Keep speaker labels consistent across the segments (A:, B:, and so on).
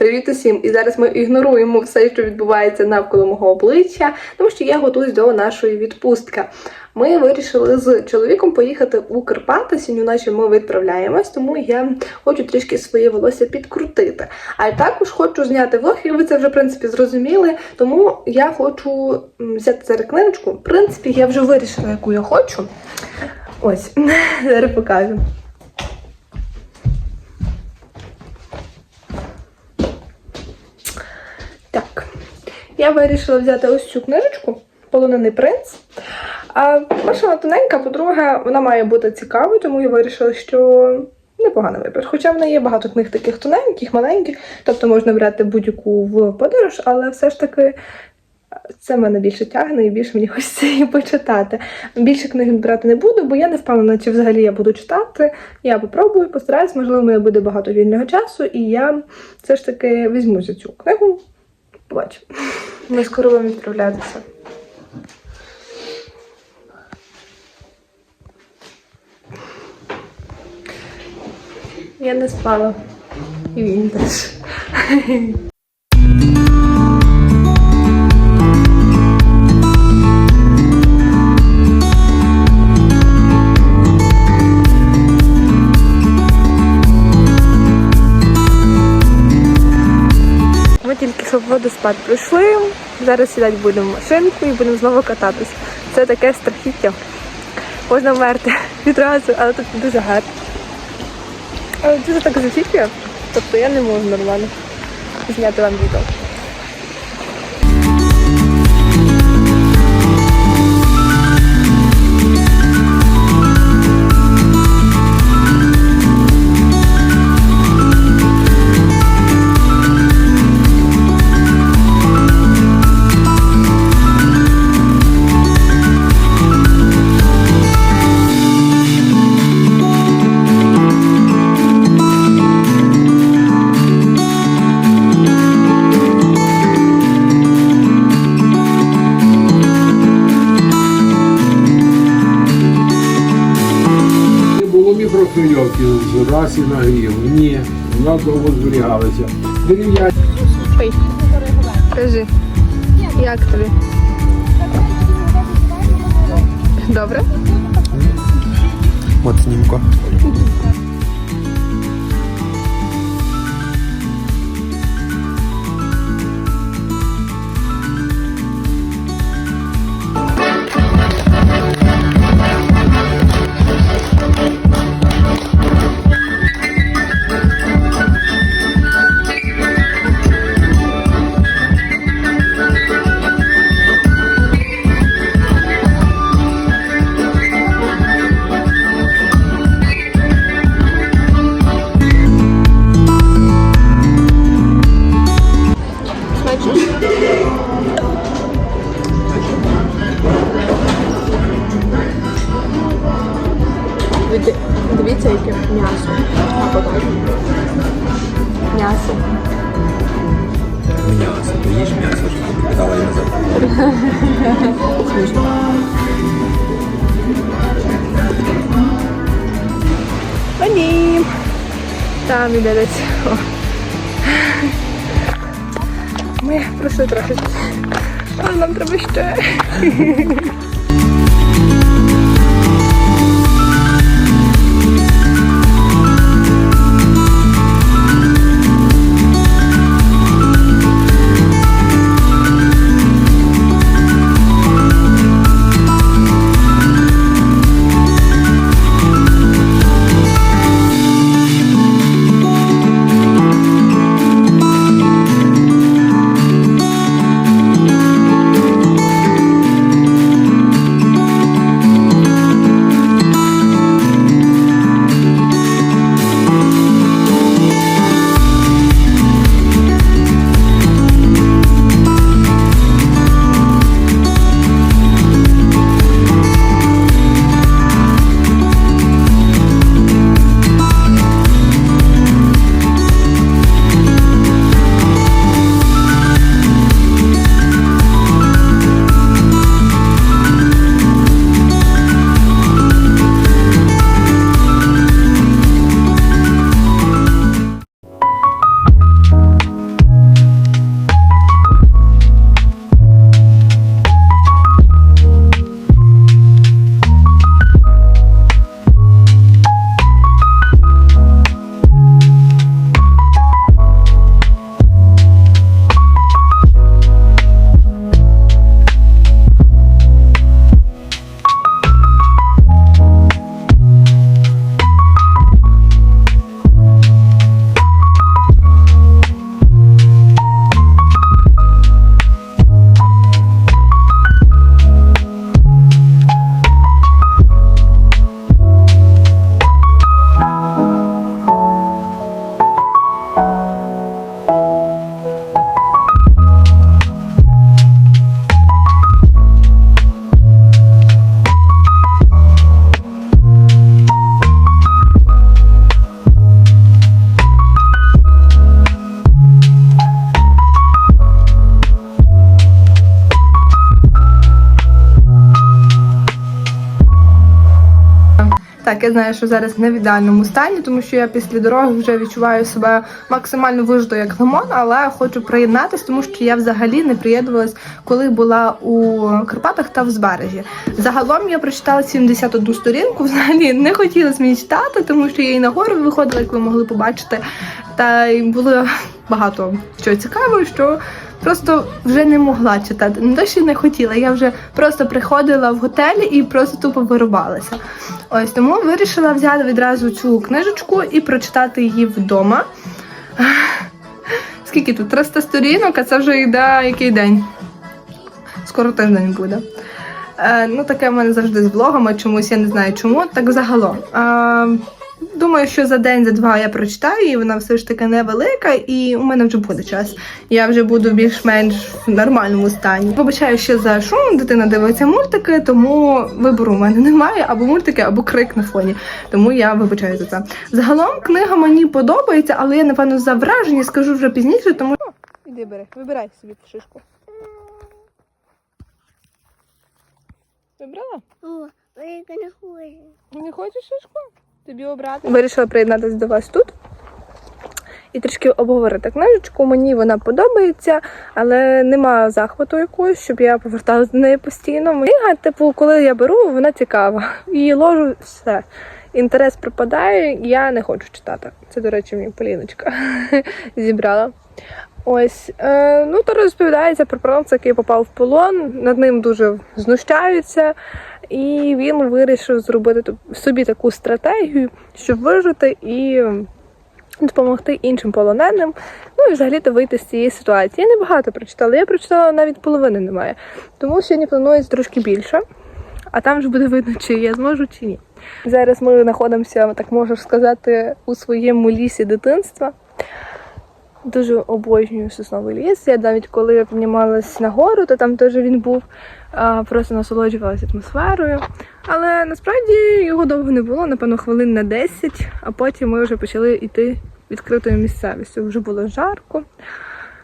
A: Привіт усім! І зараз ми ігноруємо все, що відбувається навколо мого обличчя, тому що я готуюсь до нашої відпустки. Ми вирішили з чоловіком поїхати у Карпати. Сьогодні вночі ми відправляємось, тому я хочу трішки своє волосся підкрутити. А також хочу зняти влог, і ви це вже в принципі зрозуміли. Тому я хочу взяти зараз книжечку. В принципі, я вже вирішила, яку я хочу. Ось, зараз покажу. Я вирішила взяти ось цю книжечку Полонений принц. А перша вона тоненька, по-друге, вона має бути цікавою, тому я вирішила, що непоганий вибір. Хоча в неї є багато книг таких тоненьких, маленьких, тобто можна брати будь-яку в подорож, але все ж таки це мене більше тягне і більше мені хочеться її почитати. Більше книг брати не буду, бо я не впевнена, чи взагалі я буду читати. Я попробую, постараюсь, можливо, мене буде багато вільного часу, і я все ж таки візьму за цю книгу. Побачимо. Ми скоро будемо відправлятися. Я не спала. І він теж. Водоспад пройшли. Зараз сідати будемо в машинку і будемо знову кататись. Це таке страхіття. Можна вмерти відразу, але тут дуже гарно. Але дуже так зачіплює, тобто я не можу нормально зняти вам відео.
B: Раз і нагрів. Ні, у нас довго зберігалися. Дерев'яні.
A: Пий. Кажи, як тобі? Добре?
C: От
A: Смачно? Дивіться, яке м'ясо. А покажу. М'ясо.
C: М'ясо. Ти їш м'ясо, що тобі питала я назад.
A: Смачно. Пані. Там іде десь. О. Ми пройшли трохи. Але нам треба ще. Так, я знаю, що зараз не в ідеальному стані, тому що я після дороги вже відчуваю себе максимально вижитою як лимон, але хочу приєднатись, тому що я взагалі не приєднувалась, коли була у Карпатах та в Збережі. Загалом я прочитала 71 сторінку. Взагалі не хотілося мені читати, тому що я і на гору виходила, як ви могли побачити. Та й було багато чого цікавого, що просто вже не могла читати. Не те, що не хотіла, я вже просто приходила в готелі і просто тупо вирубалася. Ось тому вирішила взяти відразу цю книжечку і прочитати її вдома. Скільки тут? 300 сторінок, а це вже йде який день? Скоро тиждень буде. Е, ну, таке в мене завжди з влогами, чомусь я не знаю чому. Так загалом. Е, думаю, що за день, за два я прочитаю, і вона все ж таки невелика, і у мене вже буде час. Я вже буду більш-менш в нормальному стані. Побачаю, що за шум дитина дивиться мультики, тому вибору у мене немає або мультики, або крик на фоні. Тому я вибачаю за це. Загалом книга мені подобається, але я напевно за враження скажу вже пізніше, тому іди бери, вибирай собі шишку. Вибрала?
D: О, я не хочу.
A: Не хочеш шишку? Тобі обрати? Вирішила приєднатися до вас тут. І трішки обговорити книжечку. Мені вона подобається, але нема захвату якогось, щоб я поверталася до неї постійно. Книга, типу, коли я беру, вона цікава. Її ложу, все. Інтерес пропадає, я не хочу читати. Це, до речі, мені Поліночка зібрала. Ось, е, ну то розповідається про принца, який попав в полон. Над ним дуже знущаються, і він вирішив зробити собі таку стратегію, щоб вижити і допомогти іншим полоненим. Ну і взагалі-то вийти з цієї ситуації. Я небагато прочитала. Я прочитала навіть половини немає. Тому сьогодні планується трошки більше, а там вже буде видно, чи я зможу, чи ні. Зараз ми знаходимося, так можу сказати, у своєму лісі дитинства. Дуже обожнюю сосновий ліс. Я навіть коли піднімалась на гору, то там теж він був, просто насолоджувалася атмосферою. Але насправді його довго не було, напевно, хвилин на 10, а потім ми вже почали йти відкритою місцевістю. Вже було жарко,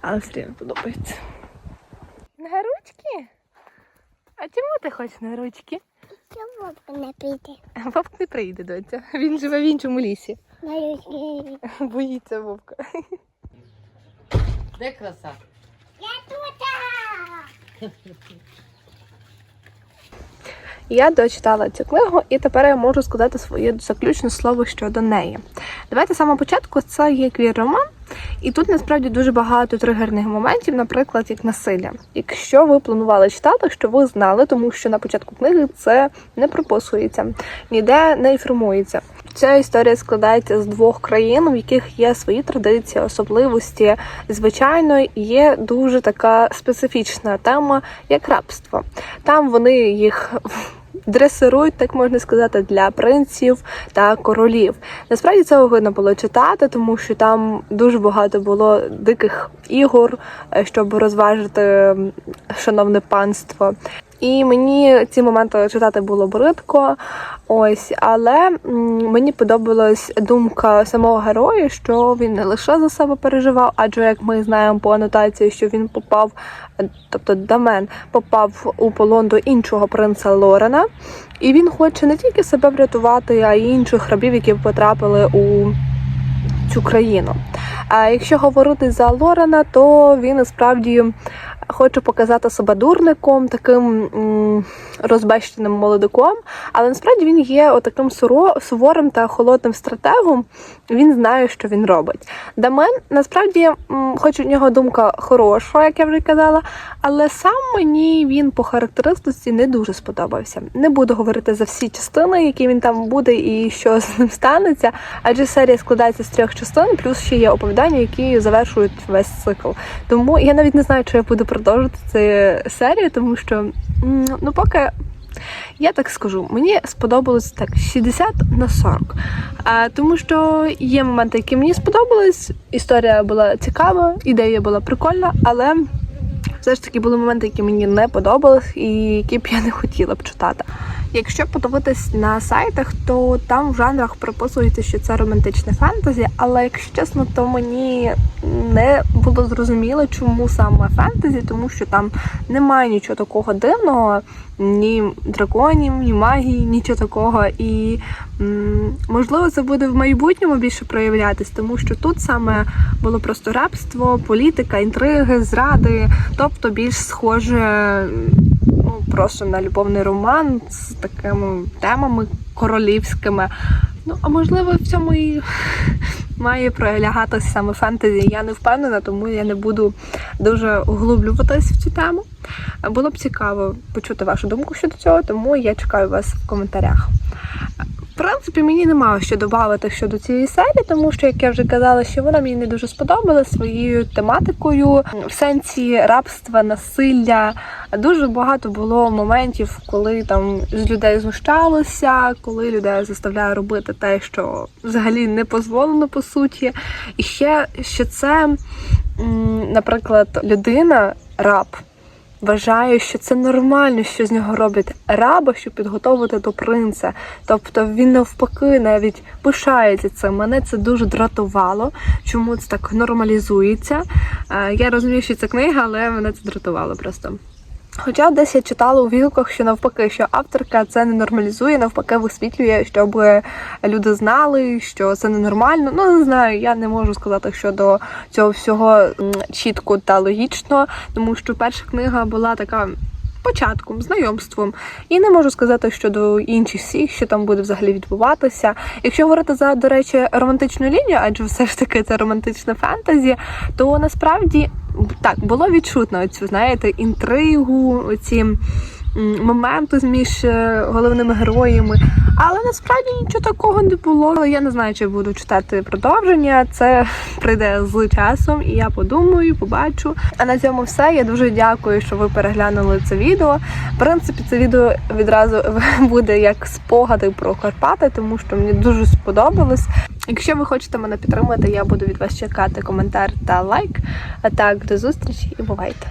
A: але все рівно подобається. На ручки? А чому ти хочеш на ручки?
D: Це вовка не прийде.
A: Вовк не прийде, доця. Він живе в іншому лісі.
D: Навіть
A: Боїться вовка.
E: Де краса?
D: Я тут!
A: Я дочитала цю книгу, і тепер я можу сказати своє заключне слово щодо неї. Давайте з самого початку це є квір-роман, і тут насправді дуже багато тригерних моментів, наприклад, як насилля. Якщо ви планували читати, що ви знали, тому що на початку книги це не прописується, ніде не інформується. Ця історія складається з двох країн, в яких є свої традиції, особливості. Звичайно, є дуже така специфічна тема, як рабство. Там вони їх дресирують, так можна сказати, для принців та королів. Насправді це вигодно було читати, тому що там дуже багато було диких ігор, е, щоб розважити шановне панство. І мені ці моменти читати було бридко. Ось, але мені подобалась думка самого героя, що він не лише за себе переживав, адже як ми знаємо по анотації, що він попав, е, тобто Дамен попав у полон до іншого принца Лорена, і він хоче не тільки себе врятувати, а й інших рабів, які потрапили у цю країну. А якщо говорити за Лорена, то він насправді хоче показати себе дурником, таким розбещеним молодиком, але насправді він є отаким суворим та холодним стратегом. Він знає, що він робить. Дамен насправді, хоч у нього думка хороша, як я вже казала, але сам мені він по характеристиці не дуже сподобався. Не буду говорити за всі частини, які він там буде і що з ним станеться, адже серія складається з трьох частин, плюс ще є оповідання, які завершують весь цикл. Тому я навіть не знаю, чи я буду продовжувати цю серію, тому що ну поки. Я так скажу, мені сподобалось так 60 на 40. А, тому що є моменти, які мені сподобались. Історія була цікава, ідея була прикольна, але все ж таки були моменти, які мені не подобались і які б я не хотіла б читати. Якщо подивитись на сайтах, то там в жанрах приписується, що це романтичне фентезі, але якщо чесно, то мені не було зрозуміло, чому саме фентезі, тому що там немає нічого такого дивного, ні драконів, ні магії, нічого такого. І можливо це буде в майбутньому більше проявлятись, тому що тут саме було просто рабство, політика, інтриги, зради, тобто більш схоже просто на любовний роман з такими темами королівськими. Ну, а можливо, в цьому і має пролягатися саме фентезі. Я не впевнена, тому я не буду дуже углублюватись в цю тему. Було б цікаво почути вашу думку щодо цього, тому я чекаю вас в коментарях. Принципі, мені немає що додати щодо цієї серії, тому що, як я вже казала, що вона мені не дуже сподобалась своєю тематикою в сенсі рабства, насилля. Дуже багато було моментів, коли там з людей знущалося, коли людей заставляє робити те, що взагалі не дозволено по суті. І ще що це, наприклад, людина, раб. Вважаю, що це нормально, що з нього роблять раба, щоб підготовити до принца. Тобто він навпаки навіть пишається цим. Мене це дуже дратувало. Чому це так нормалізується? Е, Я розумію, що це книга, але мене це дратувало просто. Хоча десь я читала у відгуках, що навпаки, що авторка це не нормалізує, навпаки, висвітлює, щоб люди знали, що це ненормально. Ну не знаю, я не можу сказати щодо цього всього чітко та логічно, тому що перша книга була така. Початком, знайомством, і не можу сказати щодо інших всіх, що там буде взагалі відбуватися. Якщо говорити за, до речі, романтичну лінію, адже все ж таки це романтичне фентезі, то насправді так було відчутно цю, знаєте, інтригу, ці моменти між е, головними героями. Але насправді нічого такого не було. Я не знаю, чи буду читати продовження. Це прийде з часом, і я подумаю, побачу. А на цьому все. Я дуже дякую, що ви переглянули це відео. В принципі, це відео відразу буде як спогади про Карпати, тому що мені дуже сподобалось. Якщо ви хочете мене підтримати, я буду від вас чекати коментар та лайк. А так, до зустрічі і бувайте!